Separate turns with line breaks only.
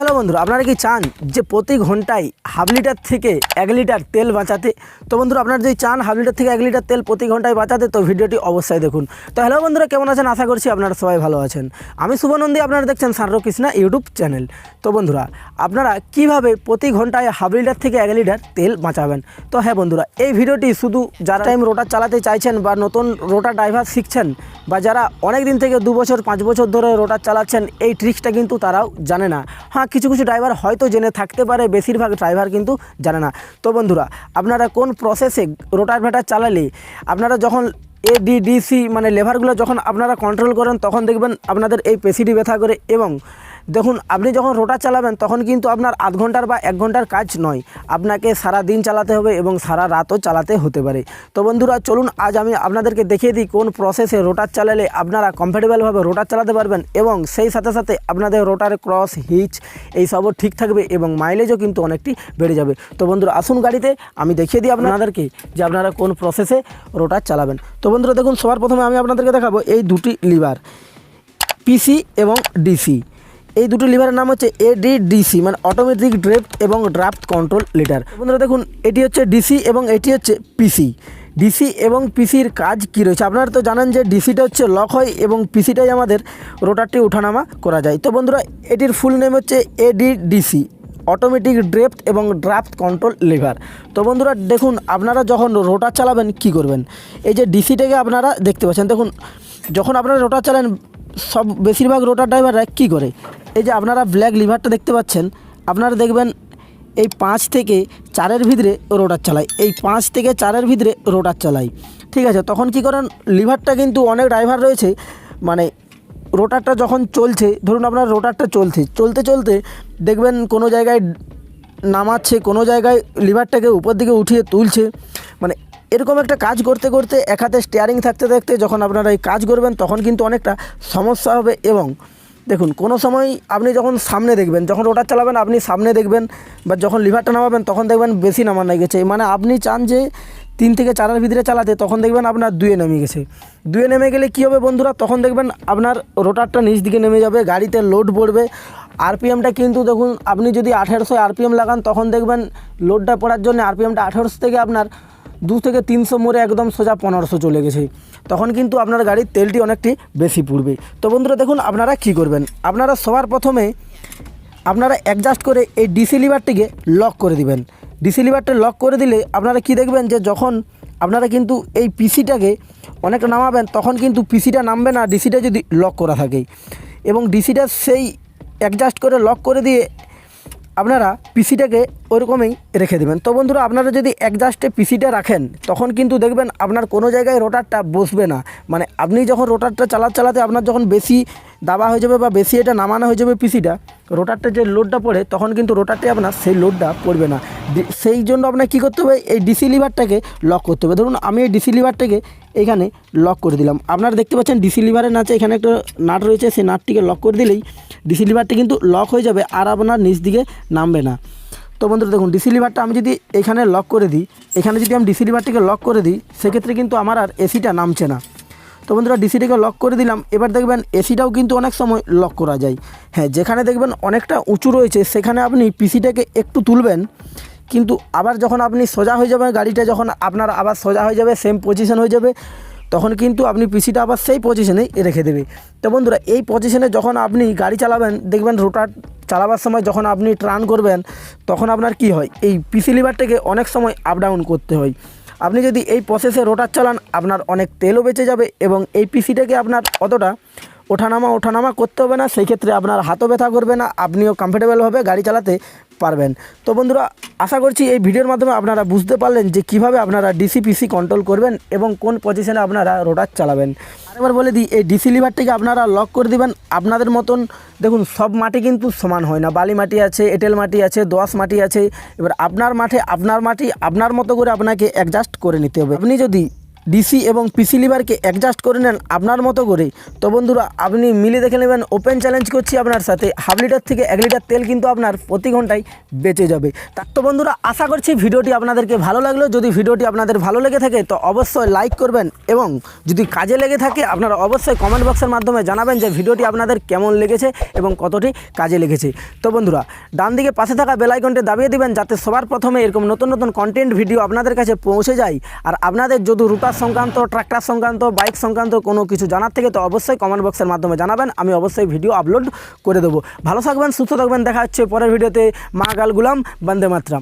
Hello বন্ধুরা, আপনারা কি চান যে প্রতি ঘন্টায় হাফ লিটার থেকে এক লিটার তেল বাঁচাতে? তো বন্ধুরা, আপনারা যদি চান হাফ লিটার থেকে এক লিটার তেল প্রতি ঘন্টায় বাঁচাতে, তো ভিডিওটি অবশ্যই দেখুন। তো হ্যালো বন্ধুরা, কেমন আছেন? আশা করছি আপনারা সবাই ভালো আছেন। আমি শুভনন্দী, আপনারা দেখছেন সারো কৃষ্ণা ইউটিউব চ্যানেল। তো বন্ধুরা, আপনারা কীভাবে প্রতি ঘন্টায় হাফ লিটার থেকে এক লিটার তেল বাঁচাবেন? তো হ্যাঁ বন্ধুরা, এই ভিডিওটি শুধু যারা টাইম রোটার চালাতে চাইছেন বা নতুন রোটার ড্রাইভার শিখছেন বা যারা অনেক দিন থেকে দু বছর, পাঁচ বছর ধরে রোটার চালাচ্ছেন, এই ট্রিক্সটা কিন্তু তারাও জানে না। হ্যাঁ কিছু কিছু ড্রাইভার হয়তো জেনে থাকতে পারে, বেশিরভাগ ড্রাইভার কিন্তু জানে না। তো বন্ধুরা, আপনারা কোন প্রসেসে রোটার ভেটার চালালে, আপনারা যখন এডিডিসি মানে লেভারগুলো যখন আপনারা কন্ট্রোল করেন, তখন দেখবেন আপনাদের এই পেশিটি ব্যথা করে এবং দেখুন, আপনি যখন রোটার চালাবেন, তখন কিন্তু আপনার আধ ঘণ্টার বা এক ঘণ্টার কাজ নয়। আপনাকে সারা দিন চালাতে হবে এবং সারা রাতও চালাতে হতে পারে। তো বন্ধুরা, চলুন, আজ আমি আপনাদেরকে দেখিয়ে দিই কোন প্রসেসে রোটার চালালে আপনারা কমফর্টেবলভাবে রোটার চালাতে পারবেন এবং সেই সাথে সাথে আপনাদের রোটারে ক্রস হিচ এই সবও ঠিক থাকবে এবং মাইলেজও কিন্তু অনেকটি বেড়ে যাবে। তো বন্ধুরা, আসুন গাড়িতে, আমি দেখিয়ে দিই আপনাদেরকে যে আপনারা কোন প্রসেসে রোটার চালাবেন। তো বন্ধুরা, দেখুন, সবার প্রথমে আমি আপনাদেরকে দেখাবো এই দুটি লিভার পিসি এবং ডিসি এই দুটো লিভারের নাম হচ্ছে এডিডিসি মানে অটোমেটিক ড্রাফট এবং ড্রাফট কন্ট্রোল লিটার বন্ধুরা দেখুন, এটি হচ্ছে ডিসি এবং এটি হচ্ছে পিসি। ডিসি এবং পিসির কাজ কী রয়েছে? আপনারা তো জানেন যে ডিসিটা হচ্ছে লক হয় এবং পিসিটাই আমাদের রোটারটি ওঠানামা করা যায়। তো বন্ধুরা, এটির ফুল নেম হচ্ছে এডিডিসি অটোমেটিক ড্রেফট এবং ড্রাফট কন্ট্রোল লিভার তো বন্ধুরা, দেখুন, আপনারা যখন রোটার চালাবেন, কি করবেন? এই যে ডিসিটাকে আপনারা দেখতে পাচ্ছেন। দেখুন, যখন আপনারা রোটার চালান, সব বেশিরভাগ রোটার ড্রাইভাররা কী করে? এই যে আপনারা ব্ল্যাক লিভারটা দেখতে পাচ্ছেন, আপনারা দেখবেন এই পাঁচ থেকে চারের ভিতরে রোটার চালায়। এই পাঁচ থেকে চারের ভিতরে রোটার চালাই ঠিক আছে, তখন কি করেন লিভারটা কিন্তু অনেক ড্রাইভার রয়েছে মানে রোটারটা যখন চলছে, ধরুন আপনার রোটারটা চলছে, চলতে চলতে দেখবেন কোনো জায়গায় নামাচ্ছে, কোনো জায়গায় লিভারটাকে উপর দিকে উঠিয়ে তুলছে। মানে এরকম একটা কাজ করতে করতে এক হাতে স্টিয়ারিং থাকতে থাকতে যখন আপনারা এই কাজ করবেন, তখন কিন্তু অনেকটা সমস্যা হবে এবং দেখুন, কোনো সময় আপনি যখন সামনে দেখবেন, যখন রোটার চালাবেন, আপনি সামনে দেখবেন বা যখন লিভারটা নামাবেন, তখন দেখবেন বেশি নামানো গেছে। মানে আপনি চান যে তিন থেকে চারের ভিতরে চালাতে, তখন দেখবেন আপনার দুয়ে নেমে গেছে। দুয়ে নেমে গেলে কী হবে বন্ধুরা? তখন দেখবেন আপনার রোটারটা নিচ দিকে নেমে যাবে, গাড়িতে লোড পড়বে। আরপিএমটা কিন্তু দেখুন, আপনি যদি আঠেরোশো আরপিএম লাগান, তখন দেখবেন লোডটা পড়ার জন্য আরপিএমটা আঠেরোশো থেকে আপনার দু থেকে তিনশো মোড়ে একদম সোজা পনেরোশো চলে গেছে। তখন কিন্তু আপনার গাড়ির তেলটি অনেকটি বেশি পুড়বে। তো বন্ধুরা দেখুন আপনারা কি করবেন? আপনারা সবার প্রথমে আপনারা অ্যাডজাস্ট করে এই ডিসি লিভারটিকে লক করে দিবেন। ডিসি লিভারটা লক করে দিলে আপনারা কি দেখবেন যে যখন আপনারা কিন্তু এই পিসিটাকে অনেক নামাবেন, তখন কিন্তু পিসিটা নামবে না ডিসিটা যদি লক করা থাকে। এবং ডিসিটা সেই অ্যাডজাস্ট করে লক করে দিয়ে আপনারা পিসিটাকে ওরকমই রেখে দেবেন। তো বন্ধুরা, আপনারা যদি অ্যাডজাস্টে পিসিটা রাখেন, তখন কিন্তু দেখবেন আপনার কোনো জায়গায় রোটারটা বসবে না। মানে আপনি যখন রোটারটা চালাতে চালাতে আপনার যখন বেশি দাবা হয়ে যাবে বা বেশি এটা নামানো হয়ে যাবে পিসিটা, রোটারটা যে লোডটা পড়ে, তখন কিন্তু রোটারটি আপনার সেই লোডটা পড়বে না। সেই জন্য আপনার কী করতে হবে? এই ডিসি লিভারটাকে লক করতে হবে। ধরুন আমি এই ডিসি লিভারটাকে এখানে লক করে দিলাম। আপনারা দেখতে পাচ্ছেন ডিসি লিভারের নাচে এখানে একটা নাট রয়েছে, সেই নাটটিকে লক করে দিলেই ডিসি লিভারটি কিন্তু লক হয়ে যাবে আর আপনার নিচ দিকে নামবে না। তো বন্ধুরা দেখুন ডিসি লিভারটা আমি যদি এখানে লক করে দিই, এখানে যদি আমি ডিসি লিভারটিকে লক করে দিই, সেক্ষেত্রে কিন্তু আমার আর এসিটা নামছে না। তো বন্ধুরা ডিসিটাকে লক করে দিলাম। এবার দেখবেন এসিটাও কিন্তু অনেক সময় লক করা যায়। হ্যাঁ যেখানে দেখবেন অনেকটা উঁচু রয়েছে, সেখানে আপনি পিসিটাকে একটু তুলবেন। কিন্তু আবার যখন আপনি সোজা হয়ে যাবেন গাড়িটা, যখন আপনার আবার সোজা হয়ে যাবে সেম পজিশন হয়ে যাবে, তখন কিন্তু আপনি পিসিটা আবার সেই পজিশনেই রেখে দেবে। তো বন্ধুরা, এই পজিশনে যখন আপনি গাড়ি চালাবেন, দেখবেন রোটার চালাবার সময় যখন আপনি ট্রান করবেন, তখন আপনার কি হয়? এই পিসি লিভারটাকে অনেক সময় আপ ডাউন করতে হয়। আপনি যদি এই প্রসেসে রোটার চালান, আপনার অনেক তেলও বেঁচে যাবে এবং এই পিসিটাকে আপনার অতটা ওঠানামা ওঠানামা করতে হবে না। সেই ক্ষেত্রে আপনার হাতও ব্যথা করবে না, আপনিও কমফোর্টেবলভাবে গাড়ি চালাতে পারবেন। তো বন্ধুরা, আশা করছি এই ভিডিওর মাধ্যমে আপনারা বুঝতে পারলেন যে কীভাবে আপনারা ডিসি পিসি কন্ট্রোল করবেন এবং কোন পজিশনে আপনারা রোটার চালাবেন। আরেকবার বলে দিই, এই ডিসি লিভারটিকে আপনারা লক করে দিবেন। আপনাদের মতন, দেখুন, সব মাটি কিন্তু সমান হয় না। বালি মাটি আছে, এঁটেল মাটি আছে দোয়াশ মাটি আছে। এবার আপনার মাঠে, আপনার মাটি, আপনার মতো করে আপনাকে অ্যাডজাস্ট করে নিতে হবে। আপনি যদি ডিসি এবং পিসি লিভারকে অ্যাডজাস্ট করে নেন আপনার মতো করে। তো বন্ধুরা, আপনি মিলে দেখে নেবেন ওপেন চ্যালেঞ্জ করছি আপনার সাথে। হাফ লিটার থেকে এক লিটার তেল কিন্তু আপনার প্রতি ঘন্টায় বেঁচে যাবে। তা বন্ধুরা, আশা করছি ভিডিওটি আপনাদেরকে ভালো লাগল। যদি ভিডিওটি আপনাদের ভালো লেগে থাকে, তো অবশ্যই লাইক করবেন এবং যদি কাজে লেগে থাকে, আপনারা অবশ্যই কমেন্ট বক্সের মাধ্যমে জানাবেন যে ভিডিওটি আপনাদের কেমন লেগেছে এবং কতটি কাজে লেগেছে। তো বন্ধুরা, ডান দিকে পাশে থাকা বেলাইকনটি দাবিয়ে দিবেন, যাতে সবার প্রথমে এরকম নতুন নতুন কন্টেন্ট ভিডিও আপনাদের কাছে পৌঁছে যায়। আর আপনাদের যদি রুটার সংক্রান্ত, ট্রাক্টর সংক্রান্ত, বাইক সংক্রান্ত কোনো কিছু জানার থেকে তো অবশ্যই কমেন্ট বক্সের মাধ্যমে জানাবেন। আমি অবশ্যই ভিডিও আপলোড করে দেবো। ভালো থাকবেন, সুস্থ থাকবেন। দেখা হচ্ছে পরের ভিডিওতে মা গাল গুলাম, বন্দে মাতরম।